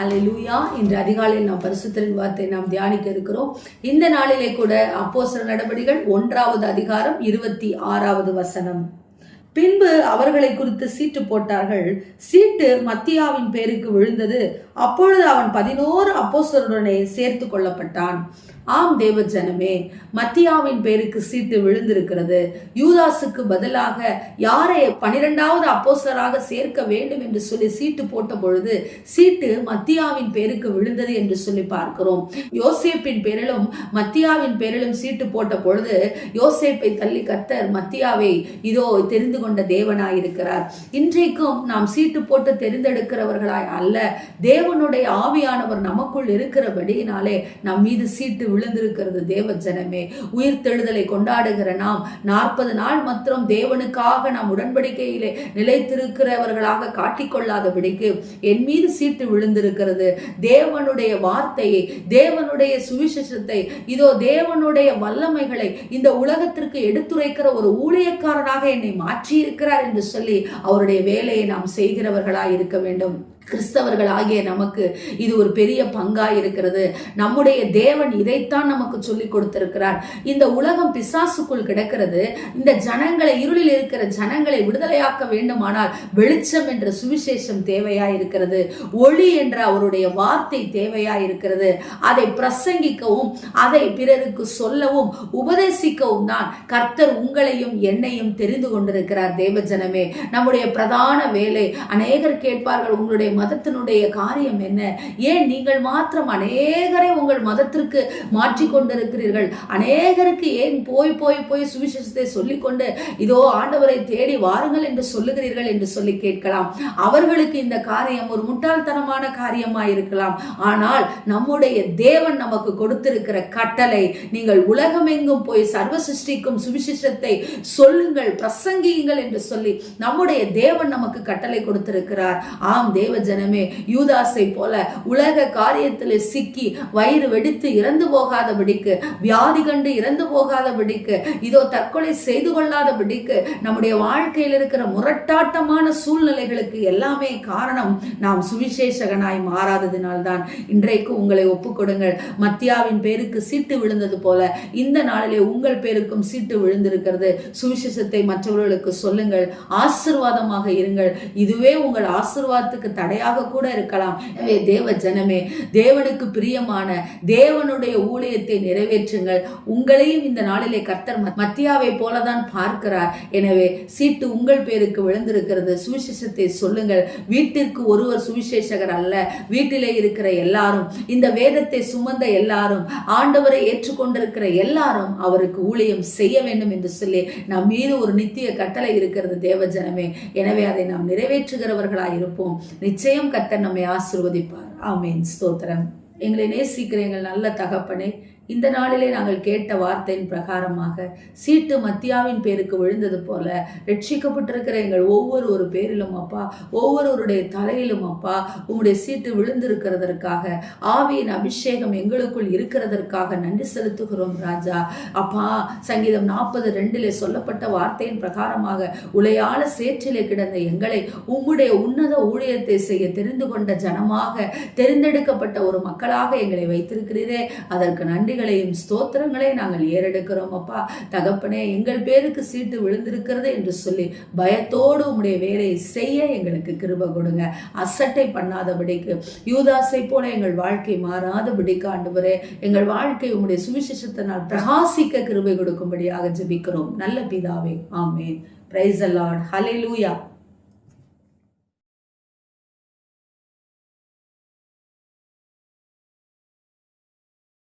அலையூயா இன்று அதிகாலையில் நாம் பரிசுத்தரின் வார்த்தை நாம் தியானிக்க இருக்கிறோம். இந்த நாளிலே கூட அப்போஸ்தலர் நடவடிக்கைகள் ஒன்றாவது அதிகாரம் இருபத்தி ஆறாவது வசனம். பின்பு அவர்களை குறித்து சீட்டு போட்டார்கள். சீட்டு மத்தியாவின் பேருக்கு விழுந்தது. அப்பொழுது அவன் பதினோரு அப்போசருடனே சேர்த்து கொள்ளப்பட்டான். ஆம் தேவ ஜனமே மத்தியாவின் பேருக்கு சீட்டு விழுந்திருக்கிறது. யூதாசுக்கு பதிலாக யாரை பனிரெண்டாவது அப்போசராக சேர்க்க வேண்டும் என்று சொல்லி சீட்டு போட்ட பொழுது சீட்டு மத்தியாவின் பேருக்கு விழுந்தது என்று சொல்லி பார்க்கிறோம். யோசேப்பின் பேரிலும் மத்தியாவின் பேரிலும் சீட்டு போட்ட பொழுது யோசேப்பை தள்ளி கத்தர் மத்தியாவை இதோ தெரிந்து கொண்ட தேவனாய் இருக்கிறார் இன்றைக்கும் நாம் சீட்டு போட்டு தெரிந்தெடுக்கிறவர்களாய் அல்ல. தேவனுடைய ஆவியானவர் நமக்குள் இருக்கிறபடியினாலே நம் மீது சீட்டு விழுந்திருக்கிறது தேவ ஜனமே உயிர் தெழுதலை கொண்டாடுகிற நாம் நாற்பது நாள் மாத்திரம் தேவனுக்காக நாம் உடன்படிக்கையிலே நிலைத்திருக்கிறவர்களாக காட்டிக்கொள்ளாதபடிக்கு என் மீது சீட்டு விழுந்திருக்கிறது. தேவனுடைய வார்த்தையை தேவனுடைய சுவிசேஷத்தை இதோ தேவனுடைய வல்லமைகளை இந்த உலகத்திற்கு எடுத்துரைக்கிற ஒரு ஊழியக்காரனாக என்னை மாற்றி மாற்றியிருக்கிறார் என்று சொல்லி அவருடைய வேலையை நாம் செய்கிறவர்களாய் இருக்க வேண்டும். கிறிஸ்தவர்கள் ஆகிய நமக்கு இது ஒரு பெரிய பங்காக இருக்கிறது. நம்முடைய தேவன் இதைத்தான் நமக்கு சொல்லி கொடுத்திருக்கிறார். இந்த உலகம் பிசாசுக்குள் கிடக்கிறது. இந்த ஜனங்களை இருளில் இருக்கிற ஜனங்களை விடுதலையாக்க வேண்டுமானால் வெளிச்சம் என்ற சுவிசேஷம் தேவையாய் இருக்கிறது ஒளி என்ற அவருடைய வார்த்தை தேவையா இருக்கிறது அதை பிரசங்கிக்கவும் அதை பிறருக்கு சொல்லவும் உபதேசிக்கவும் தான் கர்த்தர் உங்களையும் என்னையும் தெரிந்து கொண்டிருக்கிறார் தேவஜனமே நம்முடைய பிரதான வேலை அநேகர் கேட்பார்கள் உங்களுடைய மதத்தினுடைய காரியம் என்ன? ஏன் நீங்கள் மாத்திரம் அநேகரை உங்கள் மதத்திற்கு மாற்றிக்கொண்டிருக்கிறீர்கள்? அநேகருக்கு ஏன் போய் போய் போய் சுவிசேஷத்தை சொல்லிக்கொண்டு இதோ ஆண்டவரை தேடி வாருங்கள் என்று சொல்லுகிறீர்கள் என்று சொல்லி கேட்கலாம். அவர்களுக்கு இந்த காரியம் ஒரு முட்டாள்தனமான காரியமா இருக்கலாம் ஆனால் நம்முடைய தேவன் நமக்கு கொடுத்திருக்கிற கட்டளை நீங்கள் உலகமெங்கும் போய் சர்வ சிருஷ்டிக்கும் சுவிசேஷத்தை சொல்லுங்கள் பிரசங்கியுங்கள் என்று சொல்லி நம்முடைய தேவன் நமக்கு கட்டளை கொடுத்திருக்கிறார். ஆம் தேவ ஜனமே யூதாசை போல உலக காரியத்தில் சிக்கி வயிறு வெடித்து இறந்து போகாதபடிக்கு வியாதி கண்டு இறந்து போகாதபடிக்கு இதோ தற்கொலை செய்து கொள்ளாதபடிக்கு நம்முடைய வாழ்க்கையில் இருக்கிற முரட்டாட்டமான சூழ்நிலைகளுக்கு எல்லாமே காரணம் நாம் சுவிசேஷகனாய் மாறாததினால்தான். இன்றைக்கு உங்களை ஒப்புக்கொடுங்கள் மத்தியாவின் பேருக்கு சீட்டு விழுந்தது போல இந்த நாளிலே உங்கள் பேருக்கும் சீட்டு விழுந்திருக்கிறது. சுவிசேஷத்தை மற்றவர்களுக்கு சொல்லுங்கள். ஆசிர்வாதமாக இருங்கள். இதுவே உங்கள் ஆசிர்வாதத்துக்கு தடையாக கூட இருக்கலாம். எனவே தேவ ஜனமே தேவனுக்கு பிரியமான தேவனுடைய ஊழியத்தை நிறைவேற்றுங்கள். உங்களையும் இந்த நாளிலே கர்த்தர் மத்தியாவை போலதான் பார்க்கிறார். எனவே சீட்டு உங்கள் பேருக்கு விழுந்திருக்கிறது. சுவிசேஷத்தை சொல்லுங்கள். வீட்டிற்கு ஒருவர் சுவிசேஷகர் அல்ல. வீட்டிலே இருக்கிற எல்லாரும் இந்த வேதத்தை சுமந்த எல்லாரும் ஆண்டவரை ஏற்றுக்கொண்டிருக்கிற எல்லாரும் அவருக்கு ஊழியம் செய்ய வேண்டும் என்று சொல்லி நம் மீது ஒரு நித்திய கட்டளை இருக்கிறது தேவஜனமே எனவே அதை நாம் நிறைவேற்றுகிறவர்களாக இருப்போம் நிச்சயம் கர்த்தர் நம்மை ஆசிர்வதிப்பார். ஆமேன். ஸ்தோத்திரம். எங்களை நேசிக்கிற எங்கள் நல்ல தகப்பனே இந்த நாளிலே நாங்கள் கேட்ட வார்த்தையின் பிரகாரமாக சீட்டு மத்தியாவின் பேருக்கு விழுந்தது போல ரட்சிக்கப்பட்டிருக்கிற எங்கள் ஒவ்வொரு ஒரு பேரிலும் அப்பா ஒவ்வொருவருடைய தலையிலும் அப்பா உங்களுடைய சீட்டு விழுந்திருக்கிறதற்காக ஆவியின் அபிஷேகம் எங்களுக்குள் இருக்கிறதற்காக நன்றி செலுத்துகிறோம் ராஜா. அப்பா சங்கீதம் நாற்பது ரெண்டிலே சொல்லப்பட்ட வார்த்தையின் பிரகாரமாக உலையாள சேற்றிலே கிடந்த எங்களை உங்களுடைய உன்னத ஊழியத்தை செய்ய தெரிந்து கொண்ட ஜனமாக தெரிந்தெடுக்கப்பட்ட ஒரு மக்கள் மக்களாக எங்களை வைத்திருக்கிறீரே. அதற்கு நன்றிகளையும் ஸ்தோத்திரங்களையும் நாங்கள் ஏறெடுக்கிறோம் அப்பா. தகப்பனே எங்கள் பேருக்கு சீட்டு விழுந்திருக்கிறது என்று சொல்லி பயத்தோடு உம்முடைய வேலையை செய்ய எங்களுக்கு கிருப கொடுங்க. அசட்டை பண்ணாதபடிக்கு யூதாசை போல எங்கள் வாழ்க்கை மாறாதபடிக்கு ஆண்டவரே. எங்கள் வாழ்க்கை உம்முடைய சுவிசேஷத்தினால் பிரகாசிக்க கிருபை கொடுக்கும்படியாக ஜபிக்கிறோம். நல்ல பிதாவே ஆமேன். பிரைஸ் அல்லாட் ஹலே லூயா